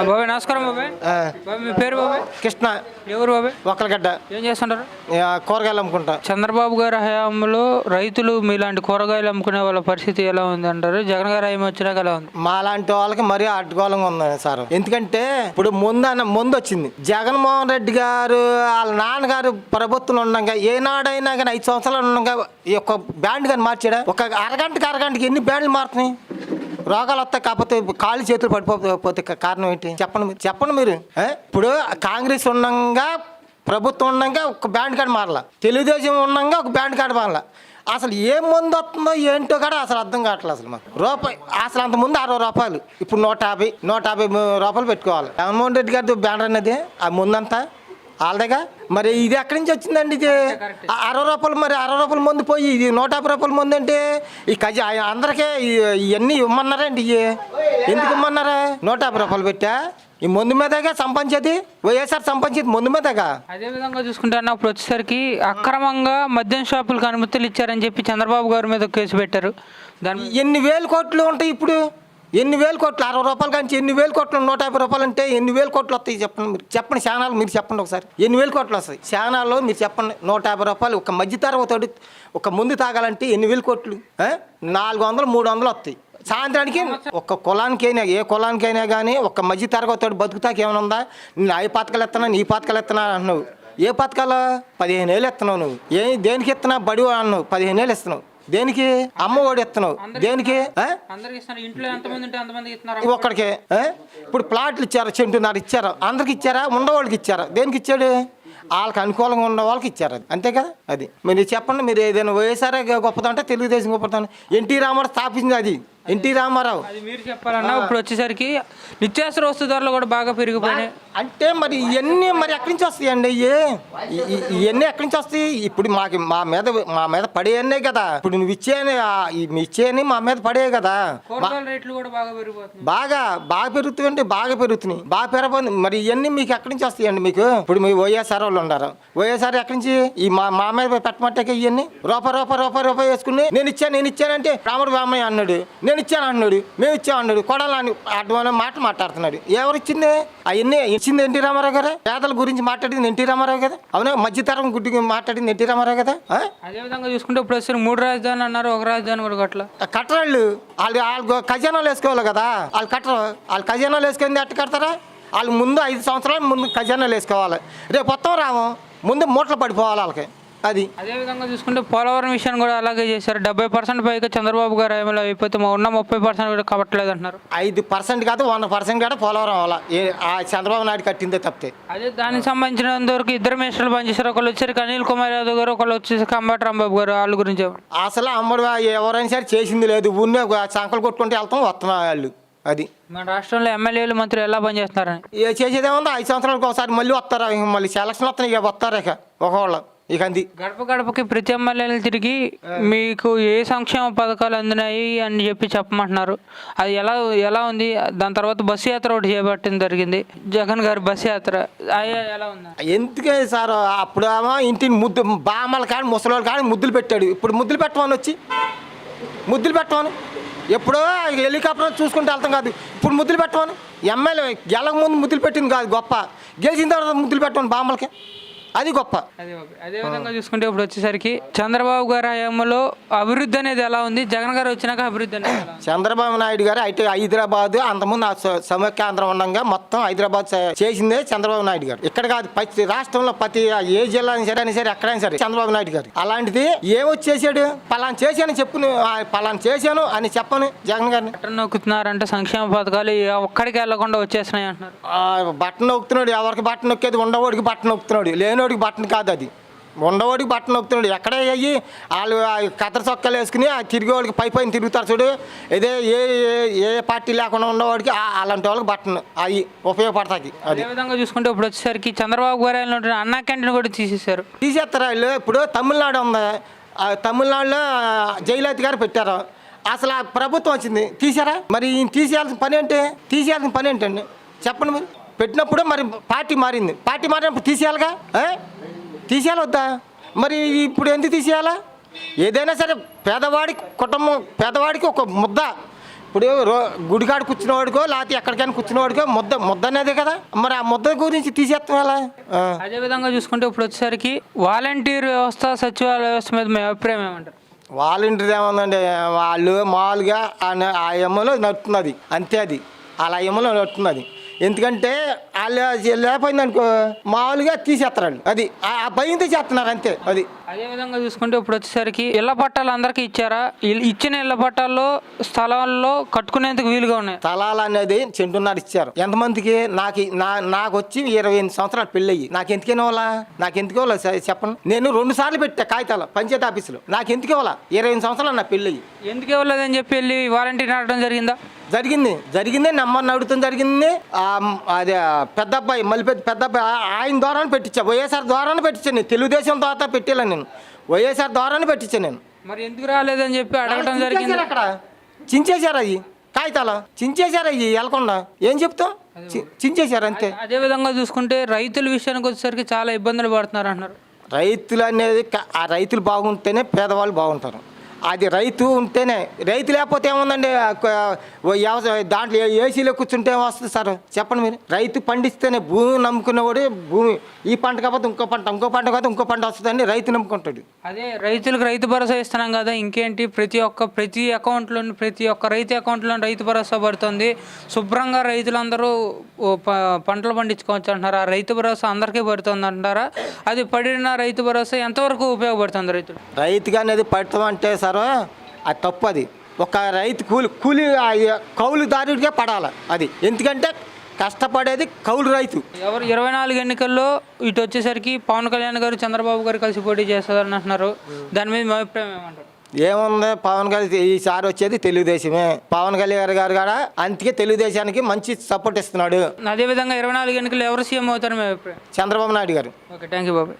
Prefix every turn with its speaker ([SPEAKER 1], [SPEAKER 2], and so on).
[SPEAKER 1] బాబాయ్ నమస్కారం బాబాయ్. మీ పేరు బాబాయ్?
[SPEAKER 2] కృష్ణ.
[SPEAKER 1] ఎవరు బాబాయ్?
[SPEAKER 2] ఒక్కలగడ్డ
[SPEAKER 1] ఏం చేస్తుంటారు?
[SPEAKER 2] కూరగాయలు అమ్ముకుంటా.
[SPEAKER 1] చంద్రబాబు గారి హయాంలో రైతులు మీలాంటి కూరగాయలు అమ్ముకునే వాళ్ళ పరిస్థితి ఎలా ఉంది అంటారు? జగన్ గారు హయాం వచ్చినాక ఎలా ఉంది?
[SPEAKER 2] మా లాంటి వాళ్ళకి మరీ అడ్డుకోలంగా ఉంది సార్. ఎందుకంటే ఇప్పుడు ముందు అన్న ముందు వచ్చింది. జగన్మోహన్ రెడ్డి గారు వాళ్ళ నాన్నగారు ప్రభుత్వం ఉండగా ఏనాడైనా కానీ ఐదు సంవత్సరాలు ఉండగా ఈ యొక్క బ్యాండ్ కానీ మార్చాడా? ఒక అరగంటకి అరగంటకి ఎన్ని బ్యాండ్లు మారుతున్నాయి? రోగాలు వస్తాయి కాకపోతే కాళ్ళు చేతులు పడిపోతే కారణం ఏంటి? చెప్పండి మీరు చెప్పండి మీరు. ఇప్పుడు కాంగ్రెస్ ఉండగా ప్రభుత్వం ఉండగా ఒక బ్యాండ్ కార్డు మారలా. తెలుగుదేశం ఉండగా ఒక బ్యాండ్ కార్డు మారలా. అసలు ఏం మందు వస్తుందో ఏంటో కూడా అసలు అర్థం కావట్లేదు అసలు మాకు. రూపాయి అసలు అంత ముందు అరవై రూపాయలు. ఇప్పుడు నూట యాభై నూట యాభై రూపాయలు పెట్టుకోవాలి. జగన్మోహన్ రెడ్డి గారి బ్యానర్ అనేది ఆ ముందంతా వాళ్ళదేగా మరి ఇది ఎక్కడి నుంచి వచ్చిందండి ఇది? అరవై రూపాయలు మరి అరవై రూపాయల ముందు పోయి ఇది నూట యాభై రూపాయల ముందు అంటే ఈ కజ అందరికీ ఇవన్నీ ఇవ్వమన్నారండి ఇవి ఎందుకు ఇవ్వమన్నారా? నూట యాభై రూపాయలు పెట్టా? ఈ ముందు మీదగా సంపాదించేది? వైఎస్ఆర్ సంపాదించేది ముందు మీదగా?
[SPEAKER 1] అదే విధంగా చూసుకుంటే అన్న ఇప్పుడు వచ్చేసరికి అక్రమంగా మద్యం షాపులకు అనుమతులు ఇచ్చారని చెప్పి చంద్రబాబు గారి మీద కేసు పెట్టారు. దాని
[SPEAKER 2] ఎన్ని వేలు కోట్లు ఉంటాయి ఇప్పుడు? ఎన్ని వేలు కోట్లు? అరవై రూపాయలు కానీ ఎన్ని వేలు కోట్లు? నూట యాభై రూపాయలు అంటే ఎన్ని వేలు కోట్లు వస్తాయి చెప్పండి మీరు? చెప్పండి శానాలు మీరు చెప్పండి ఒకసారి. ఎన్ని వేలు కోట్లు వస్తాయి? శానాల్లో మీరు చెప్పండి. నూట యాభై రూపాయలు ఒక మధ్య తరగతి ఒక ముందు తాగాలంటే ఎన్ని వేలు కోట్లు? నాలుగు వందలు మూడు వందలు వస్తాయి. సాయంత్రానికి ఒక కులానికైనా ఏ కులానికైనా కానీ ఒక మధ్య తరగతి బతుకుతాకి ఏమైనా ఉందా? నేను ఆ పథకాలు ఎత్తనా? నీ పథకాలు ఎత్తనా అంటున్నావు. ఏ పథకాలు పదిహేను ఏళ్ళు ఎత్తున్నావు నువ్వు. ఏ దేనికి ఎత్తున్నా బడి అన్నావు పదిహేను ఏళ్ళు ఇస్తున్నావు దేనికి? అమ్మ ఒడి ఎత్తున్నావు దేనికి? ఆ?
[SPEAKER 1] అందరికి ఇస్తున్నారు. ఇంట్లో ఎంతమంది ఉంటే అంతమందికి ఇస్తున్నారు
[SPEAKER 2] ఒక్కడికే? ఇప్పుడు ప్లాట్లు ఇచ్చారు చెంటున్నారు ఇచ్చారు. అందరికి ఇచ్చారా? ఉండవాళ్ళకి ఇచ్చారా? దేనికి ఇచ్చాడు? వాళ్ళకి అనుకూలంగా ఉన్న వాళ్ళకి ఇచ్చారు అది. అంతే కదా? అది. మీరు చెప్పండి మీరు ఏదైనా వైఎస్ఆర్ గొప్పదంటే తెలుగుదేశం గొప్పదంటే ఎన్టీ రామారావు స్థాపించింది అది. ఎన్టీ రామారావు.
[SPEAKER 1] అది మీరు చెప్పాలన్నా ఇప్పుడు వచ్చేసరికి నిత్యావసర వస్తు ధరలు కూడా బాగా పెరిగిపోయినాయి.
[SPEAKER 2] అంటే మరి ఇవన్నీ మరి ఎక్కడి నుంచి వస్తాయండి ఇవి ఇవన్నీ ఎక్కడి నుంచి వస్తాయి? ఇప్పుడు మాకు మా మీద మా మీద పడేయన్నే కదా. ఇప్పుడు నువ్వు ఇచ్చేయని ఇచ్చేయని మా మీద పడే కదా.
[SPEAKER 1] బాగా
[SPEAKER 2] బాగా పెరుగుతాయండి బాగా పెరుగుతున్నాయి. బాగా పెరగబోతుంది మరి ఇవన్నీ మీకు ఎక్కడి నుంచి వస్తాయండి మీకు? ఇప్పుడు మీ వైఎస్ఆర్ వాళ్ళు ఉన్నారు. వైఎస్ఆర్ ఎక్కడి నుంచి? ఈ మా మా మీద పెట్టమంటే ఇవన్నీ రూపాయి రూపాయి రూపాయి రూపాయి వేసుకుని నేను ఇచ్చాను నేను ఇచ్చానంటే రాముడు బామ్మయ్య అన్నాడు. నేను ఇచ్చాను అన్నాడు మేము ఇచ్చాం అన్నాడు. కొడాలని అటువంటి మాట మాట్లాడుతున్నాడు. ఎవరు ఇచ్చింది? అవన్నీ ఇచ్చింది ఎన్టీ రామారావు గారు? పేదల గురించి మాట్లాడింది ఎన్టీ రామారావు కదా? అవునా? మధ్యతరం గుడ్డి మాట్లాడింది ఎన్టీ రామారావు కదా?
[SPEAKER 1] అదే విధంగా చూసుకుంటే ఇప్పుడు వచ్చేసరికి మూడు రాజధానులు అన్నారు ఒక రాజధాని కూడా గట్ల
[SPEAKER 2] కట్టరాళ్ళు. వాళ్ళు వాళ్ళు ఖజానాలు వేసుకోవాలి కదా? వాళ్ళు కట్టరు. వాళ్ళు ఖజానాలు వేసుకుంది ఎట్ట కడతారా? వాళ్ళు ముందు ఐదు సంవత్సరాలు ముందు ఖజానాలు వేసుకోవాలి. రేపు మొత్తం రాము. ముందు మూటలు పడిపోవాలి వాళ్ళకి. అది.
[SPEAKER 1] అదే విధంగా చూసుకుంటే పోలవరం విషయాన్ని కూడా అలాగే చేశారు. డెబ్బై పర్సెంట్ పైగా చంద్రబాబు గారు హయాంలో అయిపోతే మా ఉన్న ముప్పై పర్సెంట్ కూడా కట్టలేదు అంటున్నారు
[SPEAKER 2] ఐదు పర్సెంట్ కాదు వంద పర్సెంట్ కాదు పోలవరం ఆ చంద్రబాబు నాయుడు కట్టిందే తప్పితే.
[SPEAKER 1] అదే దానికి సంబంధించినంత వరకు ఇద్దరు మినిస్టర్లు పనిచేశారు. ఒకళ్ళు వచ్చేసరికి అనిల్ కుమార్ యాదవ్ గారు ఒకళ్ళు వచ్చేసరికి అంబటి రాంబాబు గారు వాళ్ళ గురించి.
[SPEAKER 2] అసలు అమ్మడు ఎవరైనా సరే చేసింది లేదు. ఉన్న సంకలు కొట్టుకుంటే వెళ్తాం వస్తున్నాం వాళ్ళు. అది.
[SPEAKER 1] మన రాష్ట్రంలో ఎమ్మెల్యేలు మంత్రులు ఎలా పనిచేస్తున్నారని?
[SPEAKER 2] ఏ చేసేదేముంది? ఐదు సంవత్సరాలకు ఒకసారి మళ్ళీ వస్తారా. మళ్ళీ సెలక్షన్ వస్తున్నాయి ఇక వస్తారు ఇక ఒకవాళ్ళు ఇక అంది
[SPEAKER 1] గడప గడపకి ప్రతి ఎమ్మెల్యేలు తిరిగి మీకు ఏ సంక్షేమ పథకాలు అందినాయి అని చెప్పి చెప్పమంటున్నారు. అది ఎలా ఎలా ఉంది? దాని తర్వాత బస్సు యాత్ర ఒకటి చేపట్టడం జరిగింది. జగన్ గారి బస్సు యాత్ర ఎలా ఉంది?
[SPEAKER 2] ఎందుకే సార్ అప్పుడు ఇంటిని ముద్దు బామ్మలు కానీ ముసలి కానీ ముద్దులు పెట్టాడు. ఇప్పుడు ముద్దులు పెట్టమని వచ్చి? ముద్దులు పెట్టమని? ఎప్పుడో హెలికాప్టర్ చూసుకుంటే వెళ్తాం కాదు. ఇప్పుడు ముద్దులు పెట్టమని? ఎమ్మెల్యే గెలక ముందు ముద్దులు పెట్టింది కాదు గొప్ప. గెలిచిన తర్వాత ముద్దులు పెట్టమని బామ్మలకి? అది గొప్ప.
[SPEAKER 1] అదే ఓకే. అదే విధంగా చూసుకుంటే ఇప్పుడు వచ్చేసరికి చంద్రబాబు గారి హయాంలో అభివృద్ధి అనేది ఎలా ఉంది? జగన్ గారు వచ్చినాక అభివృద్ధి అనేది ఎలా ఉంది?
[SPEAKER 2] చంద్రబాబు నాయుడు గారు అయితే హైదరాబాద్ అంతకుముందు ఆ స- సమైక్యాంధ్రం ఉండగా మొత్తం హైదరాబాద్ చే- చేసిందే చంద్రబాబు నాయుడు గారు. ఇక్కడ కాదు ప్రతి రాష్ట్రంలో ప్రతి ఏ జిల్లా అయినా సరే అయినా సరే ఎక్కడైనా సరే చంద్రబాబు నాయుడు గారు. అలాంటిది ఏమొచ్చి చేశాడు పలానా చేశాను చెప్పు పలానా చేశాను అని చెప్పను జగన్ గారిని.
[SPEAKER 1] బట్టలు నొక్కుతున్నారంటే సంక్షేమ పథకాలు ఏ ఒక్కడికి వెళ్ళకుండా వచ్చేస్తున్నాయి అంటున్నారు.
[SPEAKER 2] ఆ, బట్టన్ నొక్కుతున్నాడు ఎవరికి బట్టన్ నొక్కేది ఉండవాడికి బట్టన్ నొక్కుతున్నాడు. లేనివాడికి బట్టన్ కాదు అది. ఉండవాడికి బట్టన్ నొక్కుతున్నాడు. ఎక్కడ అయ్యి వాళ్ళు కథర చొక్కాలు వేసుకుని ఆ తిరిగేవాడికి పై పైన తిరుగుతారు చూడు. ఇదే ఏ ఏ- పార్టీ లేకుండా ఉన్నవాడికి అలాంటి వాళ్ళకి బట్టన్ అవి ఉపయోగపడతాయి అది.
[SPEAKER 1] విధంగా చూసుకుంటే ఇప్పుడు వచ్చేసరికి చంద్రబాబు గారు అన్నా క్యాంటీన్ కూడా తీసేశారు.
[SPEAKER 2] తీసేస్తారు వాళ్ళు. ఇప్పుడు తమిళనాడు ఉంది. ఆ తమిళనాడులో జయలలిత గారు పెట్టారు. అసలు ఆ ప్రభుత్వం వచ్చింది. తీసారా మరి తీసేయాల్సిన పని ఏంటి? తీసేయాల్సిన పని ఏంటండి? చెప్పండి మీరు. పెట్టినప్పుడు మరి పార్టీ మారింది. పార్టీ మారినప్పుడు తీసేయాలిగా? తీసేయాలి వద్దా మరి ఇప్పుడు ఎందుకు తీసేయాలా? ఏదైనా సరే పేదవాడి కుటుంబం పేదవాడికి ఒక ముద్ద. ఇప్పుడు గుడికాడ కూర్చున్నవాడికో లేకపోతే ఎక్కడికైనా కూర్చున్నవాడికో ముద్ద ముద్ద అనేదే కదా. మరి ఆ ముద్ద గురించి తీసేస్తాం ఎలా ఆ.
[SPEAKER 1] అదే విధంగా చూసుకుంటే ఇప్పుడు వచ్చేసరికి వాలంటీర్ వ్యవస్థ సచివాలయ వ్యవస్థ మీద మీ అభిప్రాయం ఏమంటారు?
[SPEAKER 2] వాలంటీర్ ఏముందండి? వాళ్ళు మామూలుగా ఆ న- ఆ ఎమ్మలో నడుతున్నది అంతే అది. అలా ఎమ్మలో నడుతున్నది ఎందుకంటే వాళ్ళు లేకపోయిందనుకో మామూలుగా తీసేస్తారండి అది ఆ భయంతో చేస్తున్నారు అంతే అది.
[SPEAKER 1] అదే విధంగా చూసుకుంటే ఇప్పుడు వచ్చేసరికి ఇళ్ళ పట్టాలు అందరికీ ఇచ్చారా? ఇచ్చిన ఇళ్ళ పట్టాల్లో స్థలాల్లో కట్టుకునేందుకు వీలుగా ఉన్నాయి.
[SPEAKER 2] తలాలు అనేది చెంటున్నారు ఇచ్చారు. ఎంతమందికి? నాకు నాకు వచ్చి ఇరవై ఎనిమిది సంవత్సరాలు పెళ్ళయ్యి. నాకు ఎందుకు ఇవ్వాలా? నాకు ఎందుకు ఇవ్వాలా స- చెప్పండి నేను రెండు సార్లు పెట్టా కాగితాలు పంచాయతీ ఆఫీసులో. నాకు ఎందుకు ఇవ్వాలా? ఇరవై ఎనిమిది సంవత్సరాలు నా పెళ్ళయ్యి.
[SPEAKER 1] ఎందుకు ఇవ్వలేదని చెప్పి వెళ్ళి వాలంటీర్ అడగడం జరిగిందా?
[SPEAKER 2] జరిగింది. జరిగింది నెంబర్ అడుగుతాం జరిగింది. ఆ, అదే పెద్ద అబ్బాయి మళ్ళీ పెద్ద పెద్ద అబ్బాయి ఆయన ద్వారానే పెట్టించా. వైఎస్ఆర్ ద్వారానే పెట్టించాను నేను. తెలుగుదేశం ద్వారా పెట్టేలా నేను. వైఎస్ఆర్ ద్వారానే పెట్టించాను నేను.
[SPEAKER 1] మరి ఎందుకు రాలేదని చెప్పి అడగడం జరిగింది.
[SPEAKER 2] అక్కడ. చించేశారు అవి కాగితాలు? చించేశారు అవి వెళ్ళకుండా ఏం చెప్తాం చించేశారు అంతే.
[SPEAKER 1] అదే విధంగా చూసుకుంటే రైతుల విషయానికి వచ్చేసరికి చాలా ఇబ్బందులు పడుతున్నారు అంటున్నారు.
[SPEAKER 2] రైతులు అనేది ఆ రైతులు బాగుంటేనే పేదవాళ్ళు బాగుంటారు. అది రైతు ఉంటేనే రైతు లేకపోతే ఏముందండి? వ్యవసాయ దాంట్లో ఏ- ఏసీలో కూర్చుంటే వస్తుంది సార్? చెప్పండి మీరు. రైతు పండిస్తేనే భూమి నమ్ముకున్నవాడు భూమి. ఈ పంట కాకపోతే ఇంకో పంట ఇంకో పంట కాకపోతే ఇంకో పంట వస్తుందని రైతు నమ్ముకుంటాడు.
[SPEAKER 1] అదే రైతులకు రైతు భరోసా ఇస్తున్నాం కదా ఇంకేంటి? ప్రతి ఒక్క ప్రతి అకౌంట్లో ప్రతి ఒక్క రైతు అకౌంట్లో రైతు భరోసా పడుతుంది. శుభ్రంగా రైతులందరూ పంటలు పండించుకోవచ్చు అంటున్నారు? రైతు భరోసా అందరికీ పడుతుంది అంటారా అది పడిన రైతు భరోసా ఎంతవరకు ఉపయోగపడుతుంది రైతులు
[SPEAKER 2] రైతుగా అనేది పడతాం అంటే సార్ అది తప్పు అది ఒక రైతు కూలి కూలి ఆ కౌలుదారుడికే పడాలి అది. ఎందుకంటే కష్టపడేది కౌలు రైతు.
[SPEAKER 1] ఎవరు ఇరవై నాలుగు ఎన్నికల్లో ఇటు వచ్చేసరికి పవన్ కళ్యాణ్ గారు చంద్రబాబు గారు కలిసి పోటీ చేస్తారని అంటున్నారు. దాని మీద మీ అభిప్రాయం ఏమంటారు?
[SPEAKER 2] ఏముంది? పవన్ కళ్యాణ్ ఈసారి వచ్చేది తెలుగుదేశమే. పవన్ కళ్యాణ్ గారు కూడా అందుకే తెలుగుదేశానికి మంచి సపోర్ట్ ఇస్తున్నాడు.
[SPEAKER 1] అదేవిధంగా ఇరవై నాలుగు ఎన్నికల్లో ఎవరు సీఎం అవుతారు
[SPEAKER 2] చంద్రబాబు నాయుడు గారు.
[SPEAKER 1] ఓకే థ్యాంక్ యూ బాబాయ్.